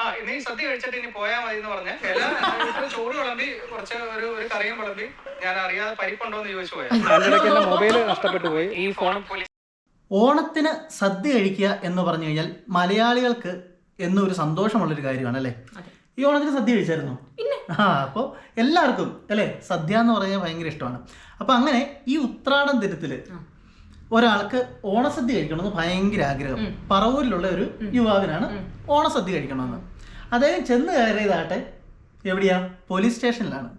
ആ നീ സദ്യ കഴിച്ചിട്ട് ഇനി പോയാ മതി എന്ന് പറഞ്ഞ. എല്ലാം ചോറ് വിളമ്പി കുറച്ച് ഒരു ഒരു കറിയും വിളമ്പി. ഞാൻ അറിയാതെ പരിപ്പുണ്ടോ എന്ന് ചോദിച്ചു പോയാൽ മൊബൈൽ നഷ്ടപ്പെട്ടു പോയി. ഈ ഫോൺ ഓണത്തിന് സദ്യ കഴിക്കുക എന്ന് പറഞ്ഞു കഴിഞ്ഞാൽ മലയാളികൾക്ക് എന്നും ഒരു സന്തോഷമുള്ളൊരു കാര്യമാണ് അല്ലേ? ഈ ഓണത്തിന് സദ്യ കഴിച്ചായിരുന്നു? ആ അപ്പോൾ എല്ലാവർക്കും അല്ലേ? സദ്യ എന്ന് പറഞ്ഞാൽ ഭയങ്കര ഇഷ്ടമാണ്. അപ്പോൾ അങ്ങനെ ഈ ഉത്രാടം ദിനത്തിൽ ഒരാൾക്ക് ഓണസദ്യ കഴിക്കണമെന്ന് ഭയങ്കര ആഗ്രഹം. പറവൂരിലുള്ള ഒരു യുവാവിനാണ് ഓണസദ്യ കഴിക്കണമെന്ന്. അദ്ദേഹം ചെന്ന് കയറിയതാട്ടെ എവിടെയാ? പോലീസ് സ്റ്റേഷനിലാണ്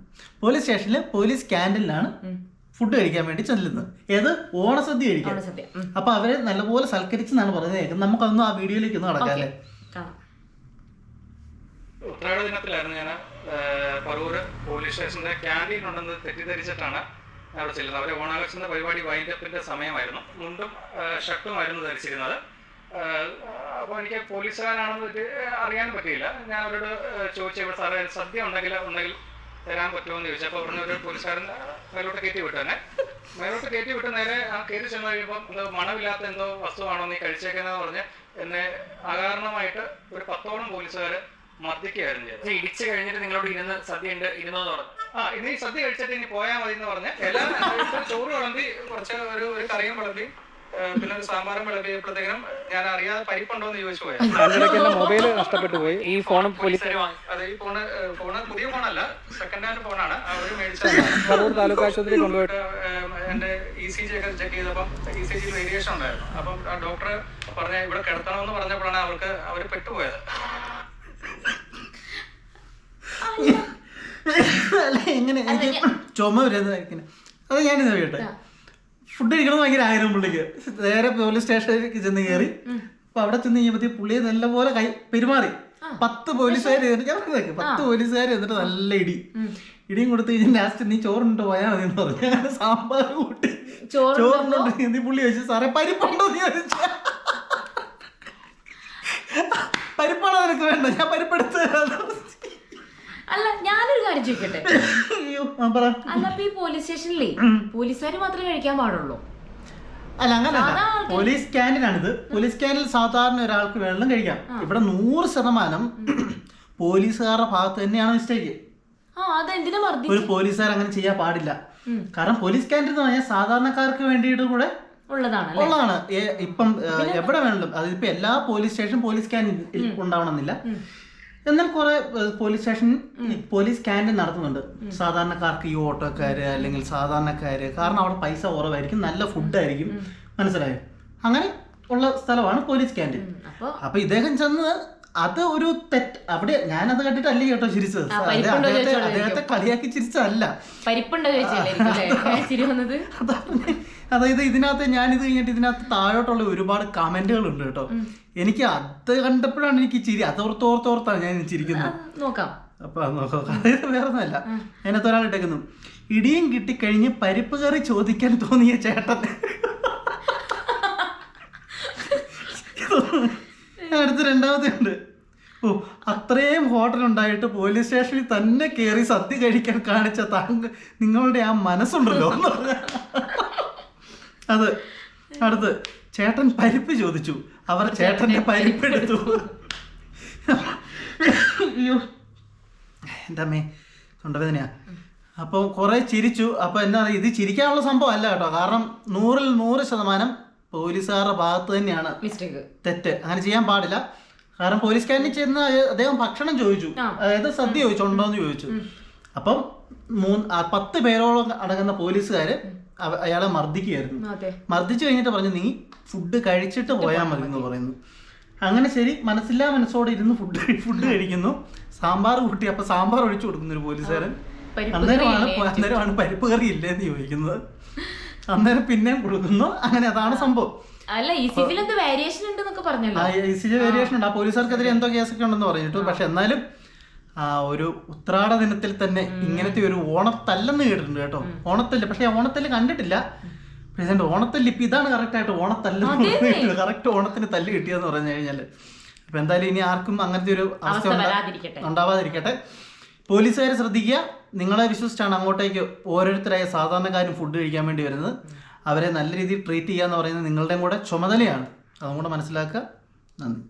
പോലീസ് സ്റ്റേഷനിൽ പോലീസ് ക്യാന്റീനിലാണ് ഫുഡ് കഴിക്കാൻ വേണ്ടി ചെല്ലുന്നത്. ഏത്? ഓണസദ്യ കഴിക്കാൻ. അപ്പൊ അവരെ നല്ലപോലെ സൽക്കരിച്ചെന്നാണ് പറയുന്നത് കേൾക്കുന്നത്. നമുക്കൊന്നും ആ വീഡിയോയിലേക്ക് ഒന്ന് നടക്കാല്ലേ ഉത്രാട ദിനത്തിലായിരുന്നു ഞാൻ പറവൂര് പോലീസ് സ്റ്റേഷന്റെ ക്യാന്റീൻ ഉണ്ടെന്ന് തെറ്റിദ്ധരിച്ചിട്ടാണ് അവിടെ ചെല്ലുന്നത്. അവരെ ഓണാഘോഷത്തിന്റെ പരിപാടി വൈൻഡപ്പിന്റെ സമയമായിരുന്നു. മുണ്ടും ഷർട്ടുമായിരുന്നു ധരിച്ചിരുന്നത്. അപ്പോൾ എനിക്ക് പോലീസുകാരാണെന്ന് ഇത് അറിയാൻ പറ്റിയില്ല. ഞാൻ അവരോട് ചോദിച്ചു ഇവിടെ സാറേ സദ്യ ഉണ്ടെങ്കിൽ ഉണ്ടെങ്കിൽ തരാൻ പറ്റുമോ? എന്ന് ചോദിച്ചു. അപ്പോൾ പറഞ്ഞ ഒരു പോലീസുകാരൻ മേലോട്ട് കയറ്റി വിട്ടു തന്നെ മേലോട്ട് കയറ്റി വിട്ട് നേരെ ആ കയറി ചെന്ന് കഴിയുമ്പോൾ അത് മണമില്ലാത്ത എന്തോ വസ്തുവാണോ നീ കഴിച്ചേക്കുന്നതെന്ന് പറഞ്ഞ് എന്നെ അകാരണമായിട്ട് ഒരു പത്തോളം പോലീസുകാർ മർദ്ദിക്കുകയായിരുന്നു ചെയ്തത്. ഇടിച്ച് കഴിഞ്ഞിട്ട് നിങ്ങളോട് ഇരുന്ന് സദ്യ ഉണ്ട് ഇരുന്നോന്ന് പറഞ്ഞു. ആ ഇനി സദ്യ കഴിച്ചിട്ട് ഇനി പോയാൽ മതി എന്ന് പറഞ്ഞ് എല്ലാം ചോറ് വിളമ്പി കുറച്ച് ഒരു ഒരു കറിയും വിളമ്പി പിന്നെ ഒരു സാമ്പാറും വിളമ്പിയപ്പോഴത്തേക്കും ഞാൻ അറിയാതെ പരിപ്പുണ്ടോ എന്ന് ചോദിച്ചു പോയത് മൊബൈൽ നഷ്ടപ്പെട്ടു പോയി. ഈ ഫോണും പോലീസ് അതെ ഈ ഫോണ് ഫോണ് പുതിയ ഫോണല്ല സെക്കൻഡ് ഹാൻഡ് ഫോണാണ്. അവർ മേടിച്ചത്. താലൂക്ക് ആശുപത്രി കൊണ്ടുപോയിട്ട്. എന്റെ ഇ സി ജി ഒക്കെ ചെക്ക് ചെയ്തപ്പം ഇ സി ജി വേരിയേഷൻ ഉണ്ടായിരുന്നു. അപ്പം ആ ഡോക്ടർ പറഞ്ഞ ഇവിടെ കിടത്തണമെന്ന് പറഞ്ഞപ്പോഴാണ് അവർക്ക് അവർ പെട്ടുപോയത് അല്ല എങ്ങനെ എനിക്ക് ചുമ വരുന്നതായിരിക്കും അത് ഞാനിത് കേട്ടെ ഫുഡ് കഴിക്കണമെന്ന് ഭയങ്കര ആഗ്രഹം പുള്ളിക്ക്. നേരെ പോലീസ് സ്റ്റേഷനിലേക്ക് ചെന്ന് കയറി അപ്പൊ അവിടെ ചെന്ന് കഴിഞ്ഞപ്പോ പുള്ളിയെ നല്ലപോലെ കൈ പെരുമാറി. പത്ത് പോലീസുകാർ ഞാൻ പത്ത് പോലീസുകാർ എന്നിട്ട് നല്ല ഇടി. ഇടിയും കൊടുത്ത് കഴിഞ്ഞാൽ ലാസ്റ്റ് നീ ചോറുണ്ട് പോയാൽ മതി എന്ന് പറഞ്ഞു അങ്ങനെ സാമ്പാർ കൂട്ടി ചോറുണ്ട്? നീ പുള്ളി ചോദിച്ചു സാറേ പരിപ്പുണ്ടോ എന്ന് ചോദിച്ചു. പരിപ്പാണോ നിനക്ക് വേണ്ട ഞാൻ പരിപ്പെടുത്ത് തരാം." അല്ല ഞാനൊരു കാര്യം ചോദിക്കട്ടെ? അല്ല ഈ പോലീസ് സ്റ്റേഷനിലേ പോലീസുകാർ മാത്രമേ കഴിക്കാൻ പാടുള്ളൂ? അല്ല അങ്ങനല്ല. പോലീസ് ക്യാന്റീനാണിത്. പോലീസ് ക്യാന്റീനിൽ സാധാരണ ഒരാൾക്ക് വെള്ളം കഴിക്കാം. ഇവിടെ നൂറ് ശതമാനം പോലീസുകാരുടെ ഭാഗത്ത് തന്നെയാണ് മിസ്റ്റേക്ക് ഒരു പോലീസുകാർ അങ്ങനെ ചെയ്യാൻ പാടില്ല. കാരണം പോലീസ് ക്യാന്റീൻ എന്ന് പറഞ്ഞാൽ സാധാരണക്കാർക്ക് വേണ്ടിയിട്ട് കൂടെ ഉള്ളതാണ്. ഇപ്പം എവിടെ വേണമെങ്കിലും അതിപ്പോ എല്ലാ പോലീസ് സ്റ്റേഷൻ പോലീസ് ക്യാന്റീൻ ഉണ്ടാവണമെന്നില്ല. എന്നാൽ കുറെ പോലീസ് സ്റ്റേഷൻ പോലീസ് ക്യാന്റീൻ നടത്തുന്നുണ്ട്. സാധാരണക്കാർക്ക് ഈ ഓട്ടോക്കാര് അല്ലെങ്കിൽ സാധാരണക്കാര് കാരണം അവിടെ പൈസ കുറവായിരിക്കും നല്ല ഫുഡായിരിക്കും. മനസ്സിലായോ? അങ്ങനെ ഉള്ള സ്ഥലമാണ് പോലീസ് ക്യാന്റീൻ. അപ്പൊ ഇദ്ദേഹം ചെന്ന് അത് ഒരു തെറ്റ്. അവിടെ ഞാനത് കണ്ടിട്ടല്ല കേട്ടോ ചിരിച്ചത്. അത് അദ്ദേഹത്തെ കളിയാക്കി ചിരിച്ചതല്ല. പരിപ്പുണ്ടോ ചോദിച്ചല്ലേ അതാണ് അതായത് ഇതിനകത്ത് ഞാനിത് കഴിഞ്ഞിട്ട് ഇതിനകത്ത് താഴോട്ടുള്ള ഒരുപാട് കമന്റുകൾ ഉണ്ട് കേട്ടോ. എനിക്ക് അത് കണ്ടപ്പോഴാണ് എനിക്ക് ചിരി. അതോർത്ത് ഓർത്തോർത്താണ് ഞാൻ ചിരിക്കുന്നത്. നോക്കാം. അപ്പൊ നോക്കാം. അതായത് വേറെ ഒന്നല്ല അതിനകത്ത് ഒരാൾ ഇട്ടേക്കുന്നു. ഇടിയും കിട്ടിക്കഴിഞ്ഞ് പരിപ്പ് കറി ചോദിക്കാൻ തോന്നിയ ചേട്ടൻ. അടുത്ത് രണ്ടാമത്തെ ഉണ്ട്. ഓ അത്രയും ഹോട്ടൽ ഉണ്ടായിട്ട് പോലീസ് സ്റ്റേഷനിൽ തന്നെ കയറി സദ്യ കഴിക്കാൻ കാണിച്ച താങ്കൾ നിങ്ങളുടെ ആ മനസ്സുണ്ടല്ലോ എന്ന് പറഞ്ഞ. അത് അടുത്ത് ചേട്ടൻ പരിപ്പ് ചോദിച്ചു. അവർ ചേട്ടന്റെ പരിപ്പ് എടുത്തു. അയ്യോ. എന്റെ അമ്മേ? തൊണ്ടവേദനയാ. അപ്പോൾ കുറേ ചിരിച്ചു. അപ്പോൾ എന്താ ഇത് ചിരിക്കാനുള്ള സംഭവം അല്ല കേട്ടോ. കാരണം നൂറിൽ നൂറ് ശതമാനം പോലീസുകാരുടെ ഭാഗത്ത് തന്നെയാണ്. തെറ്റ്. അങ്ങനെ ചെയ്യാൻ പാടില്ല. കാരണം പോലീസ് ക്യാന്റീൻ ചെന്ന് അദ്ദേഹം ഭക്ഷണം ചോദിച്ചു. അതായത് സദ്യ ചോദിച്ചു ഉണ്ടോ എന്ന് ചോദിച്ചു അപ്പം മൂന്ന് പത്ത് പേരോളം അടങ്ങുന്ന പോലീസുകാര് അവ- അയാളെ മർദ്ദിക്കുകയായിരുന്നു. മർദ്ദിച്ചു കഴിഞ്ഞിട്ട് പറഞ്ഞു നീ ഫുഡ് കഴിച്ചിട്ട് പോയാൽ മതി എന്ന് പറയുന്നു. അങ്ങനെ ശരി മനസ്സില്ലാ മനസ്സോടെ ഇരുന്ന് ഫുഡ് ഫുഡ് കഴിക്കുന്നു. സാമ്പാർ കൂട്ടി അപ്പൊ സാമ്പാർ ഒഴിച്ചു കൊടുക്കുന്നു ഒരു പോലീസുകാരൻ. അന്നേരമാണ്? അന്നേരമാണ് പരിപ്പ് കറി ഇല്ലേന്ന് ചോദിക്കുന്നത്. അന്നേരം പിന്നെയും കൊടുക്കുന്നു. അങ്ങനെ അതാണ് സംഭവം. അല്ല വേരിയേഷൻ പറഞ്ഞല്ലോ. വേരിയേഷൻ ഉണ്ട്. ആ പോലീസുകാർക്കെതിരെ എന്തോ കേസൊക്കെ ഉണ്ടെന്ന് പറഞ്ഞിട്ടു പക്ഷെ എന്നാലും ആ ഒരു ഉത്രാട ദിനത്തിൽ തന്നെ ഇങ്ങനത്തെ ഒരു ഓണത്തല്ലെന്ന് കേട്ടിട്ടുണ്ട് കേട്ടോ. ഓണത്തല്ല് പക്ഷെ ഓണത്തല്ല് കണ്ടിട്ടില്ല. പക്ഷെ എന്റെ ഓണത്തല്ല് ഇപ്പൊ ഇതാണ് കറക്റ്റ് ആയിട്ട് ഓണത്തല്ല കറക്റ്റ് ഓണത്തിന് തല്ല് കിട്ടിയെന്ന് പറഞ്ഞു കഴിഞ്ഞാൽ. അപ്പൊ എന്തായാലും ഇനി ആർക്കും അങ്ങനത്തെ ഒരു അവസ്ഥ ഉണ്ടാവാതിരിക്കട്ടെ. പോലീസുകാരെ ശ്രദ്ധിക്കുക. നിങ്ങളെ വിശ്വസിച്ചാണ് അങ്ങോട്ടേക്ക് ഓരോരുത്തരായ സാധാരണക്കാരും ഫുഡ് കഴിക്കാൻ വേണ്ടി വരുന്നത്. അവരെ നല്ല രീതിയിൽ ട്രീറ്റ് ചെയ്യുക എന്ന് പറയുന്നത് നിങ്ങളുടെയും കൂടെ ചുമതലയാണ്. അതും കൂടെ മനസ്സിലാക്കുക. നന്ദി.